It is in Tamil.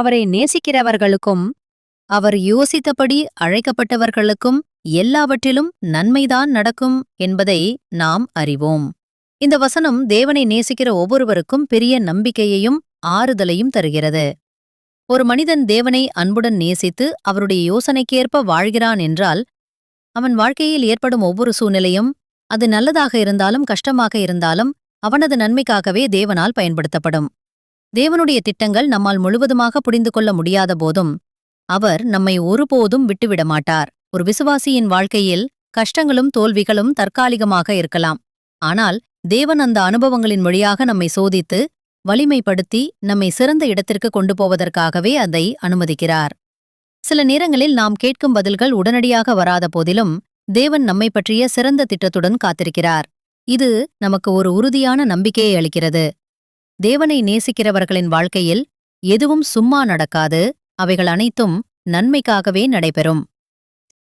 அவரை நேசிக்கிறவர்களுக்கும் அவர் யோசித்தபடி அழைக்கப்பட்டவர்களுக்கும் எல்லாவற்றிலும் நன்மைதான் நடக்கும் என்பதை நாம் அறிவோம். இந்த வசனம் தேவனை நேசிக்கிற ஒவ்வொருவருக்கும் பெரிய நம்பிக்கையையும் ஆறுதலையும் தருகிறது. ஒரு மனிதன் தேவனை அன்புடன் நேசித்து அவருடைய யோசனைக்கேற்ப வாழ்கிறான் என்றால் அவன் வாழ்க்கையில் ஏற்படும் ஒவ்வொரு சூழ்நிலையும் அது நல்லதாக இருந்தாலும் கஷ்டமாக இருந்தாலும் அவனது நன்மைக்காகவே தேவனால் பயன்படுத்தப்படும். தேவனுடைய திட்டங்கள் நம்மால் முழுவதுமாக புரிந்து கொள்ள முடியாத போதும் அவர் நம்மை ஒருபோதும் விட்டுவிட மாட்டார். ஒரு விசுவாசியின் வாழ்க்கையில் கஷ்டங்களும் தோல்விகளும் தற்காலிகமாக இருக்கலாம். ஆனால் தேவன் அந்த அனுபவங்களின் வழியாக நம்மை சோதித்து வலிமைப்படுத்தி நம்மை சிறந்த இடத்திற்கு கொண்டு போவதற்காகவே அதை அனுமதிக்கிறார். சில நேரங்களில் நாம் கேட்கும் பதில்கள் உடனடியாக வராத போதிலும் தேவன் நம்மை பற்றிய சிறந்த திட்டத்துடன் காத்திருக்கிறார். இது நமக்கு ஒரு உறுதியான நம்பிக்கையை அளிக்கிறது. தேவனை நேசிக்கிறவர்களின் வாழ்க்கையில் எதுவும் சும்மா நடக்காது அவைகள் அனைத்தும் நன்மைக்காகவே நடைபெறும்.